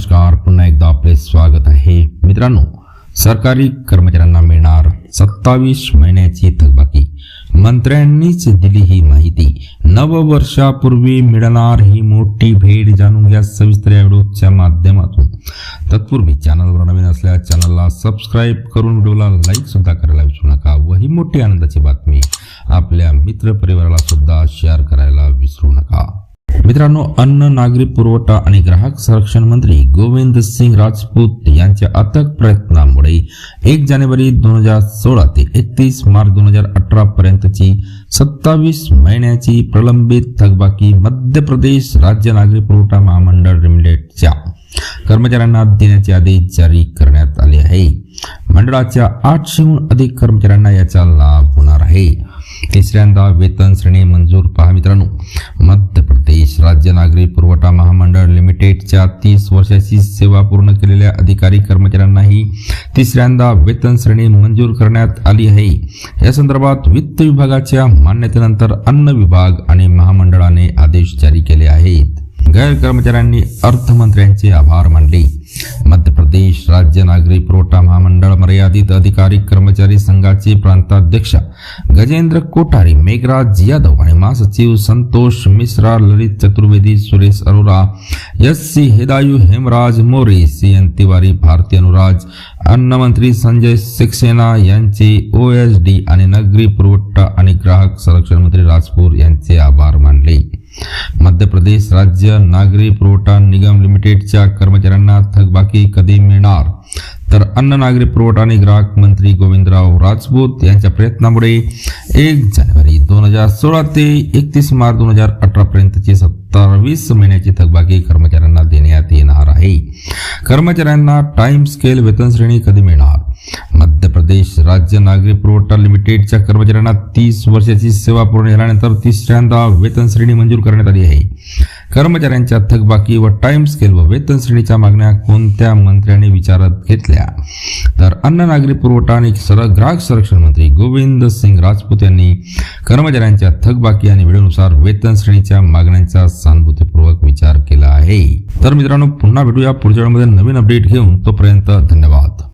नमस्कार पुन्हा एकदा आपले स्वागत आहे. मित्रांनो सरकारी कर्मचाऱ्यांना मिळणार सत्तावीस महिन्याची थकबाकी. मंत्र्यांनीच दिली ही माहिती. नववर्षापूर्वी मिळणार ही मोठी भेट जाणून घ्या सविस्तर या व्हिडिओच्या माध्यमातून. तत्पूर्वी चॅनलवर नवीन असल्या चॅनलला सबस्क्राईब करून व्हिडिओला लाईक सुद्धा करायला विसरू नका व ही मोठी आनंदाची बातमी आपल्या मित्र परिवाराला सुद्धा शेअर करायला विसरू नका. मित्रांनो अन्न नागरी पुरवठा आणि ग्राहक संरक्षण मंत्री गोविंद सिंग राजपूत यांच्या अथक प्रयत्नामुळे एक जानेवारी दोन हजार सोळा ते एकतीस मार्च दोन हजार अठरा पर्यंतची सत्तावीस महिन्याची प्रलंबित थकबाकी मध्य प्रदेश राज्य नागरी पुरवठा महामंडळ लिमिटेडच्या कर्मचाऱ्यांना देण्याचे आदेश जारी करण्यात आले आहे. मंडळाच्या आठशेहून अधिक कर्मचाऱ्यांना याचा लाभ होणार आहे. तिसऱ्यांदा वेतन श्रेणी मंजूर पहा मित्रांनो. मध्य राज्य नागरी पुरवठा महामंडळ लिमिटेडच्या तीस वर्षाची सेवा पूर्ण केलेल्या अधिकारी कर्मचाऱ्यांनाही तिसऱ्यांदा वेतन श्रेणी मंजूर करण्यात आली आहे. या संदर्भात वित्त विभागाच्या मान्यतेनंतर अन्न विभाग आणि महामंडळाने आदेश जारी केले आहेत. गैर कर्मचाऱ्यांनी अर्थमंत्र्यांचे आभार मानले. राज्य नागरी पुरवठा महामंडळ मर्यादित अधिकारी कर्मचारी संघाचे प्रांताध्यक्ष गजेंद्र कोठारी मेघराज यादव आणि महासचिव संतोष मिश्रा ललित चतुर्वेदी सुरेश अरोरा एस सी हेदायू हेमराज मोरे सी एन तिवारी भारती अनुराज अन्नमंत्री संजय सक्सेना यांचे ओ एस डी आणि नगरी पुरवठा आणि ग्राहक संरक्षण मंत्री राजपूर यांचे मध्य प्रदेश राज्य नागरी पुरवठा निगम लिमिटेडच्या कर्मचाऱ्यांना थकबाकी कधी मिळणार? तर अन्न नागरी पुरवठा आणि ग्राहक मंत्री गोविंदराव राजपूत यांच्या प्रयत्नामुळे एक जानेवारी दोन हजार सोळा ते एकतीस मार्च दोन हजार अठरापर्यंतची सत्तावीस महिन्याची थकबाकी कर्मचाऱ्यांना देण्यात येणार आहे. कर्मचाऱ्यांना टाइम स्केल वेतन श्रेणी कधी मिळणार? प्रदेश राज्य नागरी पुरवठा लिमिटेडच्या कर्मचाऱ्यांना तीस वर्षाची सेवा पूर्ण झाल्यानंतर तिसऱ्यांदा वेतन श्रेणी मंजूर करण्यात आली आहे. कर्मचाऱ्यांच्या थकबाकी व टाइम स्केल व वेतन श्रेणीच्या मागण्या कोणत्या मंत्र्यांनी विचारात घेतल्या? तर अन्न नागरी पुरवठा आणि सर ग्राहक संरक्षण मंत्री गोविंद सिंग राजपूत यांनी कर्मचाऱ्यांच्या थकबाकी आणि वेळेनुसार वेतन श्रेणीच्या मागण्यांचा सहानुभूतीपूर्वक विचार केला आहे. तर मित्रांनो पुन्हा भेटूया पुढच्या वेळेमध्ये नवीन अपडेट घेऊन. तोपर्यंत धन्यवाद.